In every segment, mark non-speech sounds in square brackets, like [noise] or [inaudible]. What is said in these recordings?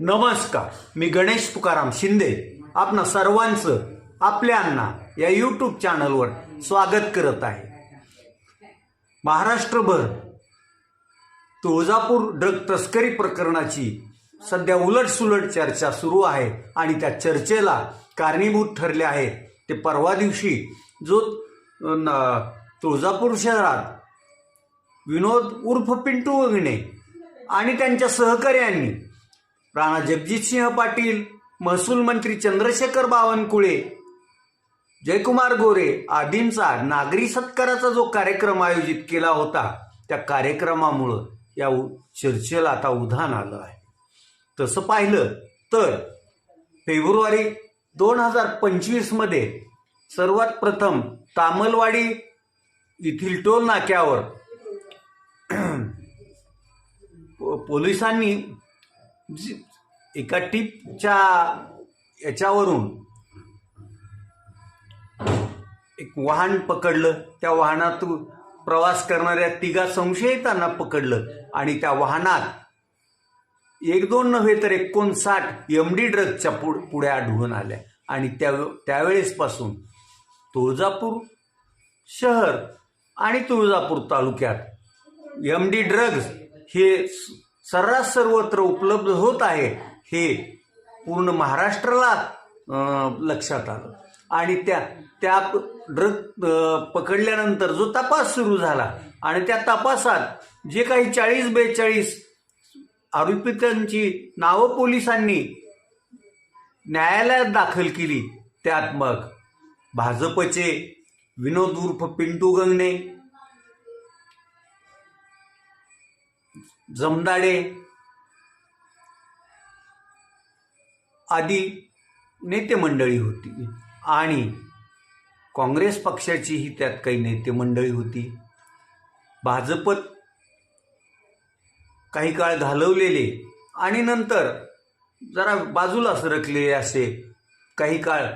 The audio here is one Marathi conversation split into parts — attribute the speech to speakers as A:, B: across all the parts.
A: नमस्कार मी गणेश तुकाराम शिंदे. आपणा सर्वांचं आपल्या अण्णा या यूट्यूब चॅनलवर स्वागत करत आहे. महाराष्ट्रभर तुळजापूर ड्रग तस्करी प्रकरणाची सध्या उलटसुलट चर्चा सुरू आहे आणि त्या चर्चेला कारणीभूत ठरले आहे. ते परवा दिवशी जो न- तुळजापूर शहरात विनोद उर्फ पिंटू वगणे आणि त्यांच्या सहकार्यांनी राणा जगजितसिंह पाटील महसूल मंत्री चंद्रशेखर बावनकुळे जयकुमार गोरे आदींचा नागरी सत्काराचा जो कार्यक्रम आयोजित केला होता त्या कार्यक्रमामुळं या उ- चर्चेला आता उधाण आलं आहे. तसं पाहिलं तर फेब्रुवारी दोन हजार पंचवीसमध्ये सर्वात प्रथम तामलवाडी येथील टोल नाक्यावर [clears throat] पोलिसांनी जी- एका टीपच्या याच्यावरून एक वाहन पकडलं त्या वाहनातून प्रवास करणाऱ्या तिघा संशयितांना पकडलं आणि त्या वाहनात एक दोन नव्हे तर एकोणसाठ एम डी ड्रगच्या पुढ पुढे आढळून आल्या. आणि त्या त्यावेळेसपासून तुळजापूर शहर आणि तुळजापूर तालुक्यात एम डी ड्रग्ज हे सर्रास सर्वत्र उपलब्ध होत आहे हे पूर्ण महाराष्ट्राला लक्षात आलं. आणि त्या त्या ड्रग पकडल्यानंतर जो तपास सुरू झाला आणि त्या तपासात जे काही चाळीस बेचाळीस आरोपितांची नावं पोलिसांनी न्यायालयात दाखल केली त्यात मग भाजपचे विनोद उर्फ पिंटू गंगणे जमदाडे आदी नेते मंडळी होती. आणि काँग्रेस पक्षाचीही त्यात काही नेते मंडळी होती. भाजपत काही काळ घालवलेले आणि नंतर जरा बाजूला सरकलेले असे काही काळ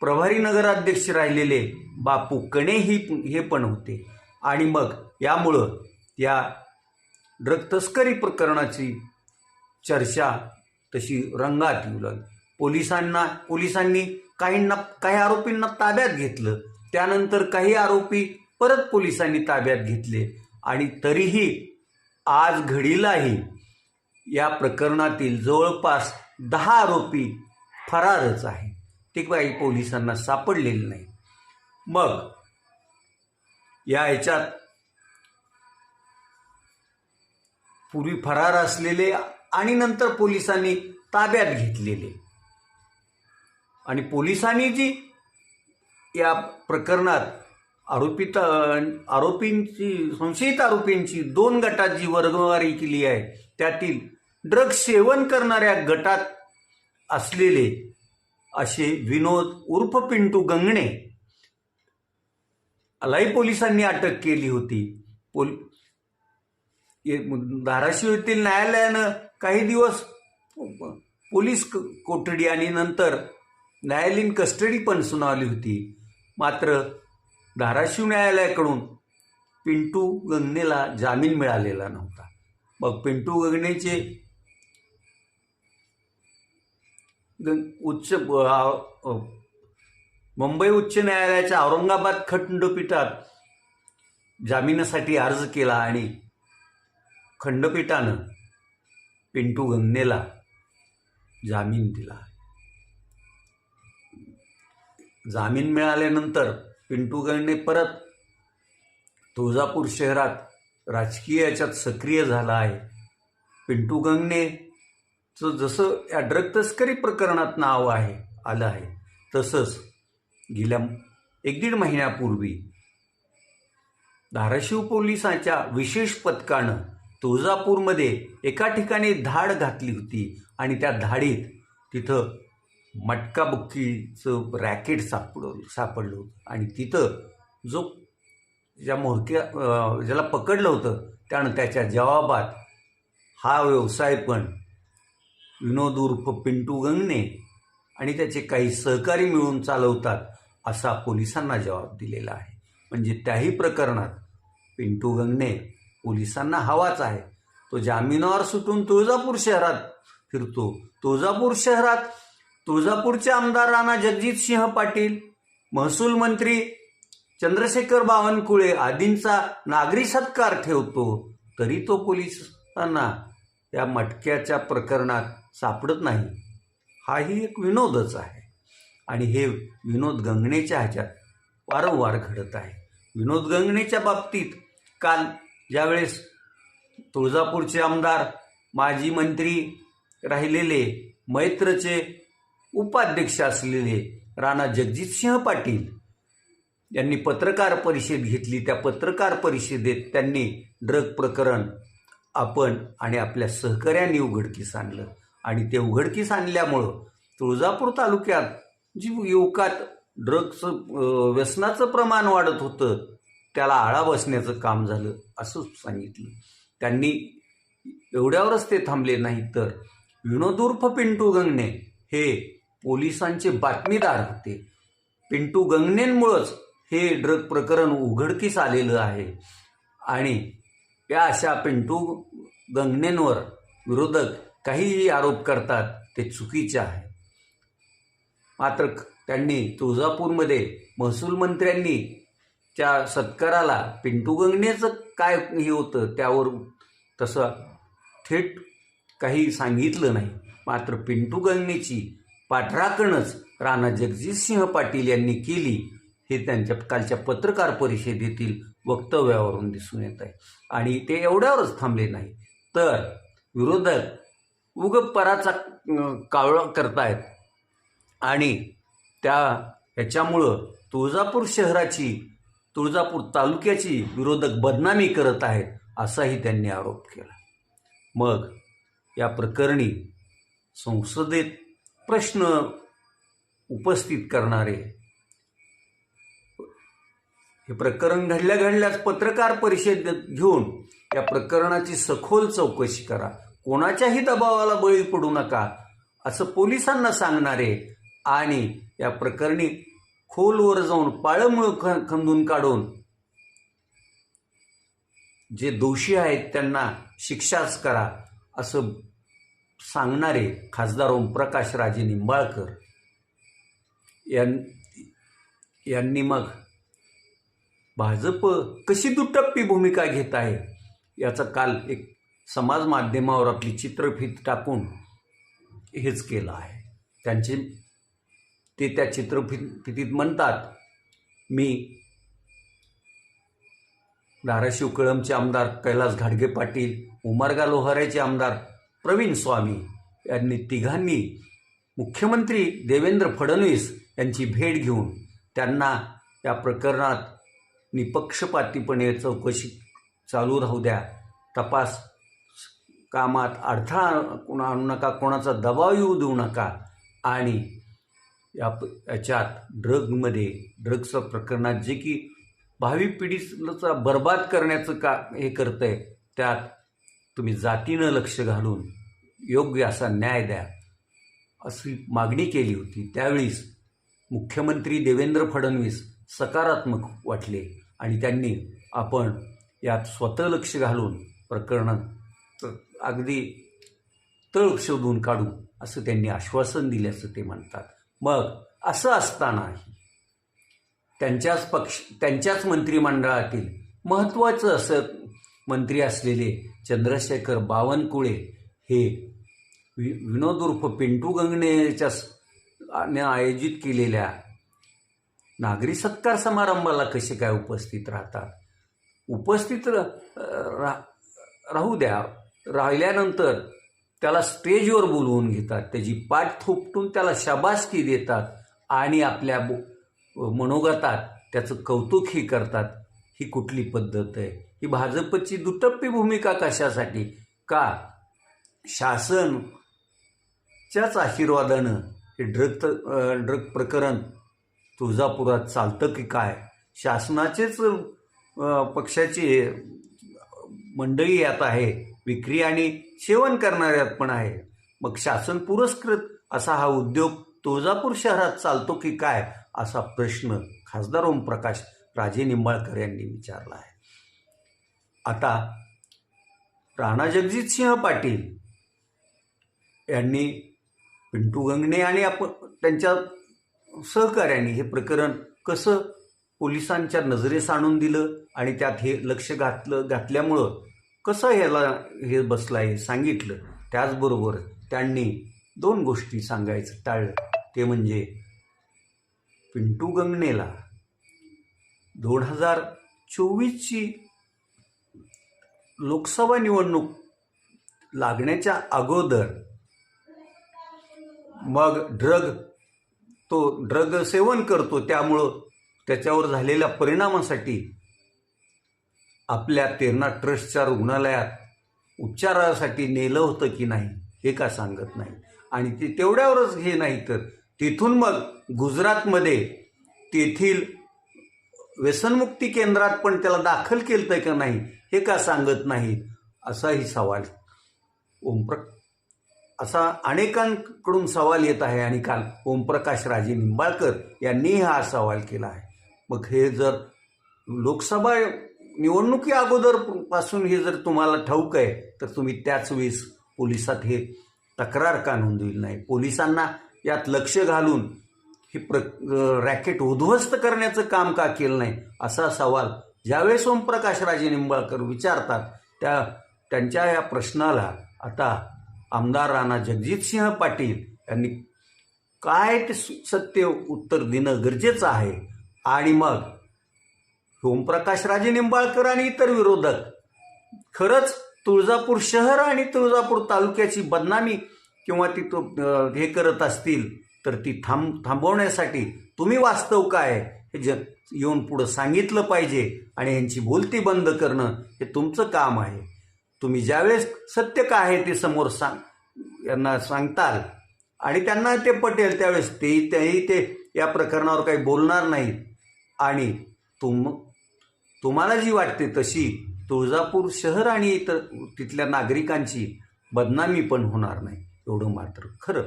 A: प्रभारी नगराध्यक्ष राहिलेले बापू कणे ही हे पण होते. आणि मग यामुळं या ड्रग तस्करी प्रकरणाची चर्चा तशी रंगात येऊ लागली. पोलिसांना पोलिसांनी काहींना काही आरोपींना ताब्यात घेतलं. त्यानंतर काही आरोपी परत पोलिसांनी ताब्यात घेतले. आणि तरीही आज घडीलाही या प्रकरणातील जवळपास दहा आरोपी फरारच आहे ते काही पोलिसांना सापडलेले नाही मग या ह्याच्यात पूर्वी फरार असलेले आणि नंतर पोलिसांनी ताब्यात घेतलेले. आणि पोलिसांनी जी या प्रकरणात आरोपित आरोपींची संशयित आरोपींची दोन गटात जी वर्गवारी केली आहे त्यातील ड्रग सेवन करणाऱ्या गटात असलेले असे विनोद उर्फ पिंटू गंगणे लाई पोलिसांनी अटक केली होती. पोल धाराशिव येथील न्यायालयानं काही दिवस पोलीस क- कोठडी आणि नंतर न्यायालयीन कस्टडी पण सुनावली होती. मात्र धाराशिव न्यायालयाकडून पिंटू गंगनेला जामीन मिळालेला नव्हता. मग पिंटू गंगनेचे उच्च मुंबई उच्च न्यायालयाच्या औरंगाबाद खंडपीठात जामिनासाठी अर्ज केला आणि खंडपीठानं पिंटू गंगनेला जामीन दिला. जामीन मिळाल्यानंतर पिंटू गंगणे परत तुळजापूर शहरात राजकीय याच्यात सक्रिय झाला आहे. पिंटू गंगनेचं जसं या ड्रग तस्करी प्रकरणात नाव आहे आलं आहे तसंच गेल्या एक दीड महिन्यापूर्वी धाराशिव पोलिसांच्या विशेष पथकानं तुळजापूरमध्ये एका ठिकाणी धाड घातली होती आणि त्या धाडीत तिथं मटकाबुक्कीचं रॅकेट सापडलं सापडलं होतं. आणि तिथं जो ज्या म्होरक्या ज्याला पकडलं होतं त्यानं त्याच्या जवाबात हा व्यवसाय पण विनोद उर्फ पिंटू गंगणे आणि त्याचे काही सहकारी मिळून चालवतात असा पोलिसांना जबाब दिलेला आहे. म्हणजे त्याही प्रकरणात पिंटू गंगणे पोलिसांना हवाच आहे. तो जामिनावर सुटून तुळजापूर शहरात फिरतो. तुळजापूर शहरात तुळजापूरचे आमदार राणा जगजितसिंह पाटील महसूल मंत्री चंद्रशेखर बावनकुळे आदींचा नागरी सत्कार ठेवतो. तरी तो पोलिसांना या मटक्याच्या प्रकरणात सापडत नाही. हाही एक विनोदच आहे. आणि हे विनोद गंगणेच्या ह्याच्यात वारंवार घडत आहे. विनोद गंगणेच्या बाबतीत काल ज्यावेळेस तुळजापूरचे आमदार माजी मंत्री राहिलेले मैत्रचे उपाध्यक्ष असलेले राणा जगजितसिंह पाटील यांनी पत्रकार परिषद घेतली. त्या पत्रकार परिषदेत त्यांनी ड्रग प्रकरण आपण आणि आपल्या सहकाऱ्यांनी उघडकीस आणलं. आणि ते उघडकीस आणल्यामुळं तुळजापूर तालुक्यात जी युवकात ड्रग्स व्यसनाचं प्रमाण वाढत होतं त्याला आळा बसण्याचं काम झालं असं सांगितलं. त्यांनी एवढ्यावरच ते थांबले नाही तर विनोदुर्फ पिंटू गंगणे हे पोलिसांचे बातमीदार होते. पिंटू गंगणेंमुळंच हे ड्रग प्रकरण उघडकीस आलेलं आहे आणि या अशा पिंटू गंगणेंवर विरोधक काहीही आरोप करतात ते चुकीचे आहे. मात्र त्यांनी तुळजापूरमध्ये महसूल मंत्र्यांनी त्या सत्काराला पिंटू गंगणेचं काय हे होतं त्यावर तसं थेट काही सांगितलं नाही. मात्र पिंटू गंगणेची पाठराखणच राणा जगजितसिंह पाटील यांनी केली हे त्यांच्या कालच्या पत्रकार परिषदेतील वक्तव्यावरून दिसून येत आहे. आणि ते एवढ्यावरच थांबले नाही. तर विरोधक उग पराचा कावळा करतायत. आणि त्या ह्याच्यामुळं तुळजापूर शहराची तुळजापूर तालुक्याची विरोधक बदनामी करत आहेत असाही त्यांनी आरोप केला. मग या प्रकरणी संसदेत प्रश्न उपस्थित करणारे हे प्रकरण घडल्या घडल्याच पत्रकार परिषद घेऊन या प्रकरणाची सखोल चौकशी करा. कोणाच्याही दबावाला बळी पडू नका असं पोलिसांना सांगणारे आणि या प्रकरणी खोलवर जाऊन पाळंमुळं ख खंदून काढून जे दोषी आहेत त्यांना शिक्षाच करा असं सांगणारे खासदार ओमप्रकाश राजे निंबाळकर यां यांनी मग भाजप कशी दुटप्पी भूमिका घेत आहे याचं काल एक समाज माध्यमावर आपली चित्रफित टाकून हेच केलं आहे. त्यांचे ते त्या चित्रफित फितीत म्हणतात. मी धाराशिव कळमचे आमदार कैलास घाडगे पाटील उमरगा लोहाऱ्याचे आमदार प्रवीण स्वामी यांनी तिघांनी मुख्यमंत्री देवेंद्र फडणवीस यांची भेट घेऊन त्यांना या प्रकरणात निपक्षपातीपणे चौकशी चालू राहू द्या. तपास कामात अडथळा कोणा आणू नका कोणाचा दबाव येऊ देऊ नका आणि या याच्यात ड्रगमध्ये ड्रग्सच्या प्रकरणात जे की भावी पिढीचा बर्बाद करण्याचं का हे करतंय त्यात तुम्ही जातीनं लक्ष घालून योग्य असा न्याय द्या अशी मागणी केली होती. त्यावेळीस मुख्यमंत्री देवेंद्र फडणवीस सकारात्मक वाटले आणि त्यांनी आपण यात स्वतः लक्ष घालून प्रकरणात अगदी तळ शोधून काढू असं त्यांनी आश्वासन दिल्याचं ते म्हणतात. मग असं असतानाही त्यांच्याच पक्ष त्यांच्याच मंत्रिमंडळातील महत्त्वाचं असं मंत्री असलेले चंद्रशेखर बावनकुळे हे वि विनोद उर्फ पिंटू गंगणेच्या ने आयोजित केलेल्या नागरी सत्कार समारंभाला कसे काय उपस्थित राहतात? उपस्थित रा राहू द्या. राहिल्यानंतर त्याला स्टेजवर बोलवून घेतात. त्याची पाठ थोपटून त्याला शाबासकी देतात आणि आपल्या मनोगतात त्याचं कौतुकही करतात. ही कुठली पद्धत आहे? ही भाजपची दुटप्पी भूमिका कशासाठी? का? शासनच्याच आशीर्वादानं हे ड्रग ड्रग प्रकरण तुळजापुरात चालतं की काय? शासनाचेच पक्षाची मंडळी यात आहे. विक्री आणि सेवन करणाऱ्यात पण आहे. मग शासन पुरस्कृत असा हा उद्योग तुळजापूर शहरात चालतो की काय? असा प्रश्न खासदार ओमप्रकाश राजे निंबाळकर यांनी विचारला आहे. आता राणा जगजितसिंह पाटील यांनी पिंटू गंगणे आणि आपण त्यांच्या सहकाऱ्यांनी हे प्रकरण कसं पोलिसांच्या नजरेस आणून दिलं आणि त्यात हे लक्ष घातलं घातल्यामुळं कसं ह्याला हे बसलं आहे सांगितलं? त्याचबरोबर त्यांनी दोन गोष्टी सांगायचं टाळलं. ते म्हणजे पिंटू गंगणेला दोन हजार चोवीसची लोकसभा निवडणूक लागण्याच्या अगोदर मग ड्रग तो ड्रग सेवन करतो त्यामुळं त्याच्यावर झालेल्या परिणामासाठी आपल्या तेरणा ट्रस्टच्या रुग्णालयात उपचारासाठी नेलं होतं की नाही हे का सांगत नाही? आणि ते तेवढ्यावरच घे नाही तर तिथून मग गुजरातमध्ये तेथील व्यसनमुक्ती केंद्रात पण त्याला दाखल केलं आहे का नाही हे का सांगत नाही? असाही सवाल. ओमप्र असा अनेकांकडून सवाल येत आहे आणि काल ओमप्रकाश राजे निंबाळकर यांनी हा सवाल केला आहे. मग हे जर लोकसभा निवडणुकी अगोदरपासून हे जर तुम्हाला ठाऊक आहे तर तुम्ही त्याच वेळेस पोलिसात हे तक्रार का नोंदविली नाही? पोलिसांना यात लक्ष घालून ही प्र रॅकेट उद्ध्वस्त करण्याचं काम का केलं नाही? असा सवाल ज्यावेळेस ओमप्रकाश राजे निंबाळकर विचारतात त्या त्यांच्या या प्रश्नाला आता आमदार राणा जगजितसिंह पाटील यांनी काय ते सत्य उत्तर देणं गरजेचं आहे? आणि मग ओमप्रकाश राजे निंबाळकर आणि इतर विरोधक. खरंच तुळजापूर शहर आणि तुळजापूर तालुक्याची बदनामी किंवा ती तो हे करत असतील तर ती थांब थांबवण्यासाठी तुम्ही वास्तव काय हे ज येऊन पुढं सांगितलं पाहिजे आणि यांची बोलती बंद करणं हे तुमचं काम आहे. तुम्ही ज्यावेळेस सत्य काय आहे ते समोर सांग यांना सांगताल आणि त्यांना ते पटेल त्यावेळेस तेही तेही ते या प्रकरणावर काही बोलणार नाहीत. आणि तुम तुम्हाला जी वाटते तशी तुळजापूर शहर आणि इतर तिथल्या नागरिकांची बदनामी पण होणार नाही एवढं मात्र खरं.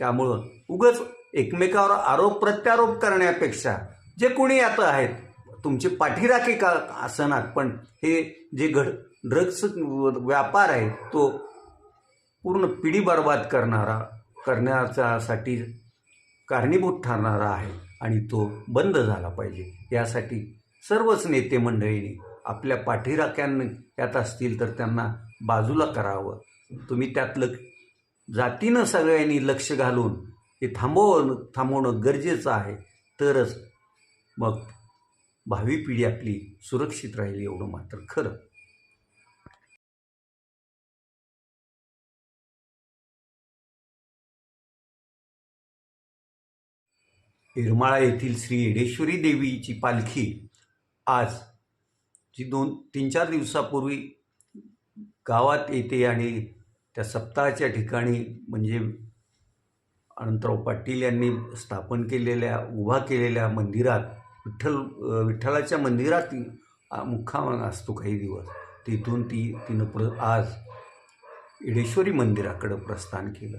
A: त्यामुळं उगच एकमेकावर आरोप प्रत्यारोप करण्यापेक्षा जे कोणी आता आहेत तुमचे पाठीराखे का असणार पण हे जे घड ड्रग्स व्यापार आहे तो पूर्ण पिढी बर्बाद करणारा करण्याच्यासाठी कारणीभूत ठरणारा आहे आणि तो बंद झाला पाहिजे यासाठी सर्वच नेते मंडळींनी आपल्या पाठीराख्यांनी यात असतील तर त्यांना बाजूला करावं. तुम्ही त्यातलं जातीनं सगळ्यांनी लक्ष घालून हे थांबवणं थांबवणं गरजेचं आहे. तरच मग भावी पिढी आपली सुरक्षित राहील एवढं मात्र खरं. येरमाळा येथील श्री येडेश्वरी देवीची पालखी आज जी दोन तीन चार दिवसापूर्वी गावात येते आणि त्या सप्ताहाच्या ठिकाणी म्हणजे अनंतराव पाटील यांनी स्थापन केलेल्या उभा केलेल्या मंदिरात विठ्ठल विठ्ठलाच्या मंदिरात मुक्काम असतो काही दिवस. तिथून ती तिनं प्र आज येडेश्वरी मंदिराकडं प्रस्थान केलं.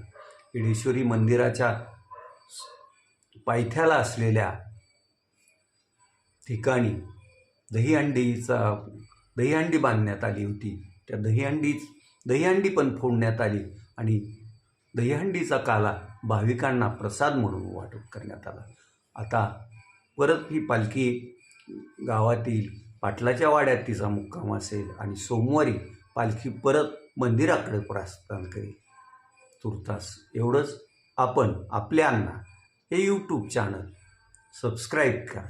A: येडेश्वरी मंदिराच्या पायथ्याला असलेल्या ठिकाणी दहीहंडीचा दहीहंडी बांधण्यात आली होती. त्या दहीहंडीच दहीहंडी पण फोडण्यात आली आणि दहीहंडीचा काला भाविकांना प्रसाद म्हणून वाटप करण्यात आला. आता परत ही पालखी गावातील पाटलाच्या वाड्यात तिचा मुक्काम असेल आणि सोमवारी पालखी परत मंदिराकडे प्रस्थान करेल. तुर्तास एवढंच. आपण आपल्यांना हे यूट्यूब चॅनल सबस्क्राईब करा.